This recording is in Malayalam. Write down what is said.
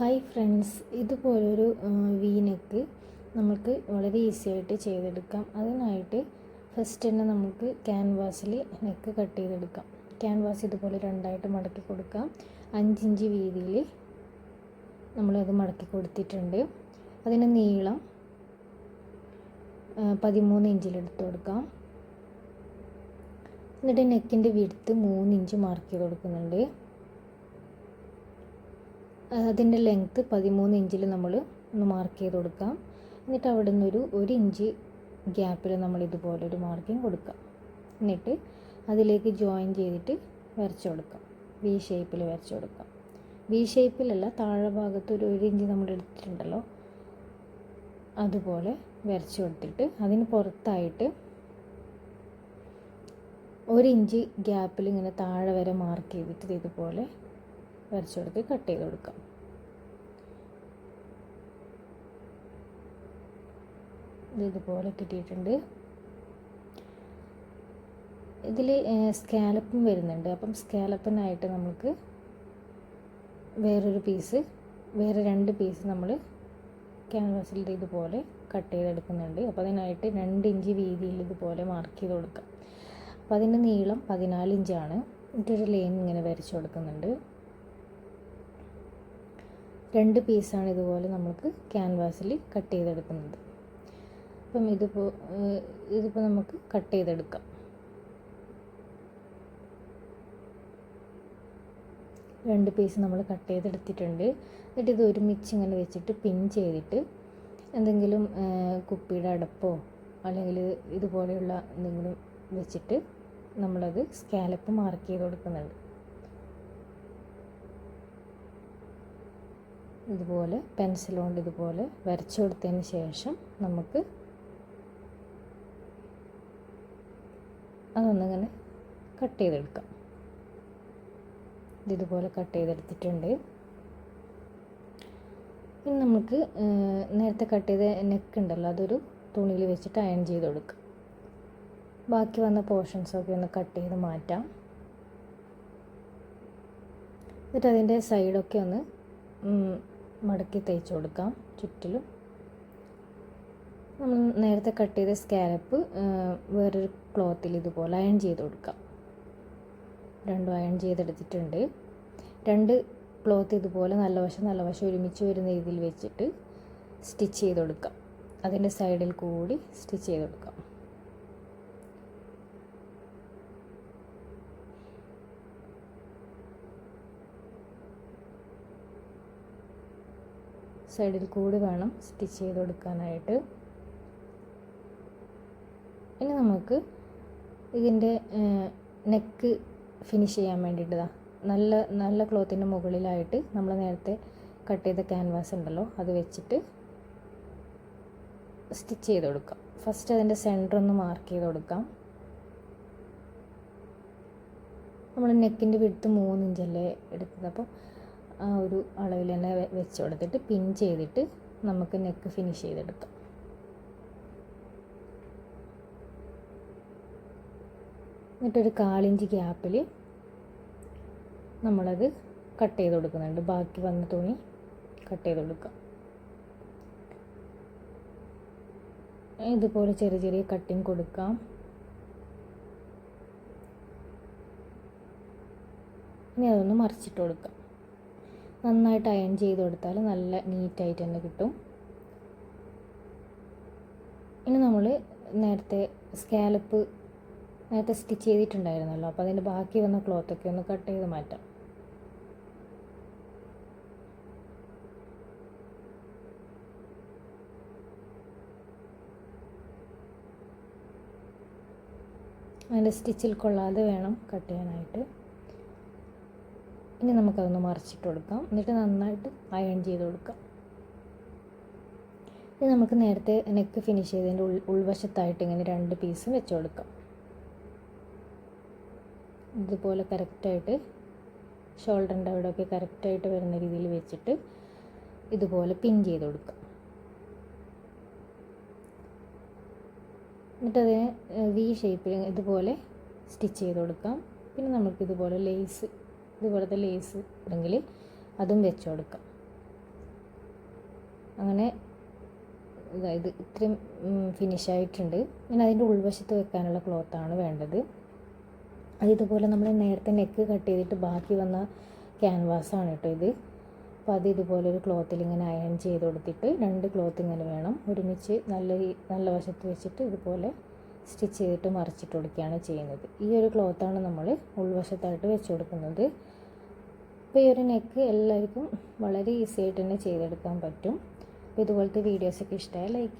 ഹായ് ഫ്രണ്ട്സ് ഇതുപോലൊരു വീനക്ക് നെക്ക് നമുക്ക് വളരെ ഈസി ആയിട്ട് ചെയ്തെടുക്കാം. അതിനായിട്ട് ഫസ്റ്റ് തന്നെ നമുക്ക് ക്യാൻവാസിൽ നെക്ക് കട്ട് ചെയ്തെടുക്കാം. ക്യാൻവാസ് ഇതുപോലെ രണ്ടായിട്ട് മടക്കി കൊടുക്കാം. അഞ്ചിഞ്ച് വീതിയിൽ നമ്മളത് മടക്കി കൊടുത്തിട്ടുണ്ട്. അതിന് നീളം പതിമൂന്ന് ഇഞ്ചിലെടുത്ത് കൊടുക്കാം. എന്നിട്ട് നെക്കിന്റെ വിടുത്ത് മൂന്ന് ഇഞ്ച് മാർക്ക് ചെയ്ത് കൊടുക്കുന്നുണ്ട്. അതിന്റെ ലെങ്ത്ത് പതിമൂന്ന് ഇഞ്ചിൽ നമ്മൾ ഒന്ന് മാർക്ക് ചെയ്ത് കൊടുക്കാം. എന്നിട്ട് അവിടെ നിന്നൊരു ഒരു ഇഞ്ച് ഗ്യാപ്പിൽ നമ്മൾ ഇതുപോലെ ഒരു മാർക്കിങ് കൊടുക്കാം. എന്നിട്ട് അതിലേക്ക് ജോയിൻ ചെയ്തിട്ട് വരച്ചു കൊടുക്കാം. വി ഷേപ്പിൽ വരച്ചു കൊടുക്കാം. വി ഷേപ്പിലല്ല താഴെ ഭാഗത്ത് ഒരു ഒരു ഇഞ്ച് നമ്മൾ എടുത്തിട്ടുണ്ടല്ലോ. അതുപോലെ വരച്ചു കൊടുത്തിട്ട് അതിന് പുറത്തായിട്ട് ഒരു ഇഞ്ച് ഗ്യാപ്പിൽ ഇങ്ങനെ താഴെ വരെ മാർക്ക് ചെയ്തിട്ട് ഇതുപോലെ വരച്ചു കൊടുത്ത് കട്ട് ചെയ്ത് കൊടുക്കാം. ഇത് ഇതുപോലെ കിട്ടിയിട്ടുണ്ട്. ഇതിൽ സ്കാലപ്പും വരുന്നുണ്ട്. അപ്പം സ്കാലപ്പിനായിട്ട് നമുക്ക് വേറൊരു പീസ് വേറെ രണ്ട് പീസ് നമ്മൾ ക്യാൻവാസിൽ ഇതുപോലെ കട്ട് ചെയ്തെടുക്കുന്നുണ്ട്. അപ്പോൾ അതിനായിട്ട് രണ്ട് ഇഞ്ച് വീതിയിൽ ഇതുപോലെ മാർക്ക് ചെയ്ത് കൊടുക്കാം. അപ്പോൾ അതിന്റെ നീളം പതിനാല് ഇഞ്ചാണ്. എന്നിട്ടൊരു ലൈൻ ഇങ്ങനെ വരച്ചു കൊടുക്കുന്നുണ്ട്. രണ്ട് പീസാണ് ഇതുപോലെ നമുക്ക് ക്യാൻവാസിൽ കട്ട് ചെയ്തെടുക്കുന്നത്. അപ്പം ഇതിപ്പോൾ ഇതിപ്പോൾ നമുക്ക് കട്ട് ചെയ്തെടുക്കാം. രണ്ട് പീസ് നമ്മൾ കട്ട് ചെയ്തെടുത്തിട്ടുണ്ട്. എന്നിട്ട് ഇത് ഒരുമിച്ച് ഇങ്ങനെ വെച്ചിട്ട് പിൻ ചെയ്തിട്ട് എന്തെങ്കിലും കുപ്പിയുടെ അടപ്പോ അല്ലെങ്കിൽ ഇതുപോലെയുള്ള എന്തെങ്കിലും വെച്ചിട്ട് നമ്മളത് സ്കാലപ്പ് മാർക്ക് ചെയ്ത് കൊടുക്കുന്നുണ്ട്. ഇതുപോലെ പെൻസിൽ കൊണ്ട് ഇതുപോലെ വരച്ചു കൊടുത്തതിന് ശേഷം നമുക്ക് അതൊന്നിങ്ങനെ കട്ട് ചെയ്തെടുക്കാം. ഇതുപോലെ കട്ട് ചെയ്തെടുത്തിട്ടുണ്ട്. ഇനി നമുക്ക് നേരത്തെ കട്ട് ചെയ്ത നെക്ക് ഉണ്ടല്ലോ അതൊരു തുണിയിൽ വെച്ചിട്ട് അയൺ ചെയ്ത് കൊടുക്കുക ബാക്കി വന്ന പോർഷൻസൊക്കെ ഒന്ന് കട്ട് ചെയ്ത് മാറ്റാം. എന്നിട്ട് അതിന്റെ സൈഡൊക്കെ ഒന്ന് മടക്കി തയ്ച്ചു കൊടുക്കാം ചുറ്റിലും. നമ്മൾ നേരത്തെ കട്ട് ചെയ്ത സ്കാലപ്പ് വേറൊരു ക്ലോത്തിൽ ഇതുപോലെ അയൺ ചെയ്ത് കൊടുക്കാം. രണ്ടും അയൺ ചെയ്തെടുത്തിട്ടുണ്ട്. രണ്ട് ക്ലോത്ത് ഇതുപോലെ നല്ല വശം നല്ല വശം ഒരുമിച്ച് വരുന്ന രീതിയിൽ വെച്ചിട്ട് സ്റ്റിച്ച് ചെയ്ത് കൊടുക്കാം. അതിന്റെ സൈഡിൽ കൂടി സ്റ്റിച്ച് ചെയ്ത് കൊടുക്കാം. സൈഡിൽ കൂടി വേണം സ്റ്റിച്ച് ചെയ്ത് കൊടുക്കാനായിട്ട്. ഇനി നമുക്ക് ഇതിന്റെ നെക്ക് ഫിനിഷ് ചെയ്യാൻ വേണ്ടിയിട്ട് നല്ല നല്ല ക്ലോത്തിന്റെ മുകളിലായിട്ട് നമ്മൾ നേരത്തെ കട്ട് ചെയ്ത ക്യാൻവാസ് ഉണ്ടല്ലോ അത് വെച്ചിട്ട് സ്റ്റിച്ച് ചെയ്ത് കൊടുക്കാം. ഫസ്റ്റ് അതിന്റെ സെന്റർ ഒന്ന് മാർക്ക് ചെയ്ത് കൊടുക്കാം. നമ്മൾ നെക്കിന്റെ വിടുത്ത് മൂന്ന് ഇഞ്ചല്ലേ എടുത്തത്? അപ്പോൾ ആ ഒരു അളവിൽ തന്നെ വെച്ച് കൊടുത്തിട്ട് പിൻ ചെയ്തിട്ട് നമുക്ക് നെക്ക് ഫിനിഷ് ചെയ്തെടുക്കാം. എന്നിട്ടൊരു കാലിഞ്ച് ഗ്യാപ്പിൽ നമ്മളത് കട്ട് ചെയ്ത് കൊടുക്കുന്നുണ്ട്. ബാക്കി വന്ന തുണി കട്ട് ചെയ്ത് കൊടുക്കാം. ഇതുപോലെ ചെറിയ ചെറിയ കട്ടിങ് കൊടുക്കാം. ഇനി അതൊന്ന് മറിച്ചിട്ട് കൊടുക്കാം. നന്നായിട്ട് അയൺ ചെയ്ത് കൊടുത്താൽ നല്ല നീറ്റായിട്ട് തന്നെ കിട്ടും. ഇനി നമ്മൾ നേരത്തെ സ്കാലപ്പ് നേരത്തെ സ്റ്റിച്ച് ചെയ്തിട്ടുണ്ടായിരുന്നല്ലോ അപ്പോൾ അതിന്റെ ബാക്കി വന്ന ക്ലോത്തൊക്കെ ഒന്ന് കട്ട് ചെയ്ത് മാറ്റാം. അതിന്റെ സ്റ്റിച്ചിൽ കൊള്ളാതെ വേണം കട്ട് ചെയ്യാനായിട്ട്. ഇനി നമുക്കതൊന്ന് മറിച്ചിട്ട് കൊടുക്കാം എന്നിട്ട് നന്നായിട്ട് അയൺ ചെയ്ത് കൊടുക്കാം ഇനി നമുക്ക് നേരത്തെ നെക്ക് ഫിനിഷ് ചെയ്തതിന്റെ ഉൾ ഉൾവശത്തായിട്ട് ഇങ്ങനെ രണ്ട് പീസും വെച്ച് കൊടുക്കാം ഇതുപോലെ കറക്റ്റായിട്ട് ഷോൾഡറിന്റെ അവിടെയൊക്കെ കറക്റ്റായിട്ട് വരുന്ന രീതിയിൽ വെച്ചിട്ട് ഇതുപോലെ പിൻ ചെയ്ത് കൊടുക്കാം എന്നിട്ടതിനെ വി ഷേപ്പിൽ ഇതുപോലെ സ്റ്റിച്ച് ചെയ്ത് കൊടുക്കാം പിന്നെ നമുക്കിതുപോലെ ലേസ് ഇതുപോലത്തെ ലേസ് ഉണ്ടെങ്കിൽ അതും വെച്ച് കൊടുക്കാം. അങ്ങനെ ഇത് ഇത്രയും ഫിനിഷ് ആയിട്ടുണ്ട്. ഇനി അതിന്റെ ഉൾവശത്ത് വെക്കാനുള്ള ക്ലോത്താണ് വേണ്ടത്. അത് ഇതുപോലെ നമ്മൾ നേരത്തെ നെക്ക് കട്ട് ചെയ്തിട്ട് ബാക്കി വന്ന ക്യാൻവാസാണ് കേട്ടോ ഇത്. അപ്പോൾ അത് ഇതുപോലെ ഒരു ക്ലോത്തിൽ ഇങ്ങനെ അയൺ ചെയ്ത് കൊടുത്തിട്ട് രണ്ട് ക്ലോത്ത് ഇങ്ങനെ വേണം. ഒരുമിച്ച് നല്ല നല്ല വശത്ത് വെച്ചിട്ട് ഇതുപോലെ സ്റ്റിച്ച് ചെയ്തിട്ട് മറിച്ചിട്ട് കൊടുക്കുകയാണ് ചെയ്യുന്നത്. ഈ ഒരു ക്ലോത്താണ് നമ്മൾ ഉൾവശത്തായിട്ട് വെച്ച് കൊടുക്കുന്നത്. അപ്പോൾ ഈ ഒരു നെക്ക് എല്ലാവർക്കും വളരെ ഈസി ആയിട്ട് തന്നെ ചെയ്തെടുക്കാൻ പറ്റും. അപ്പോൾ ഇതുപോലത്തെ വീഡിയോസൊക്കെ ഇഷ്ടമായി ലൈക്ക്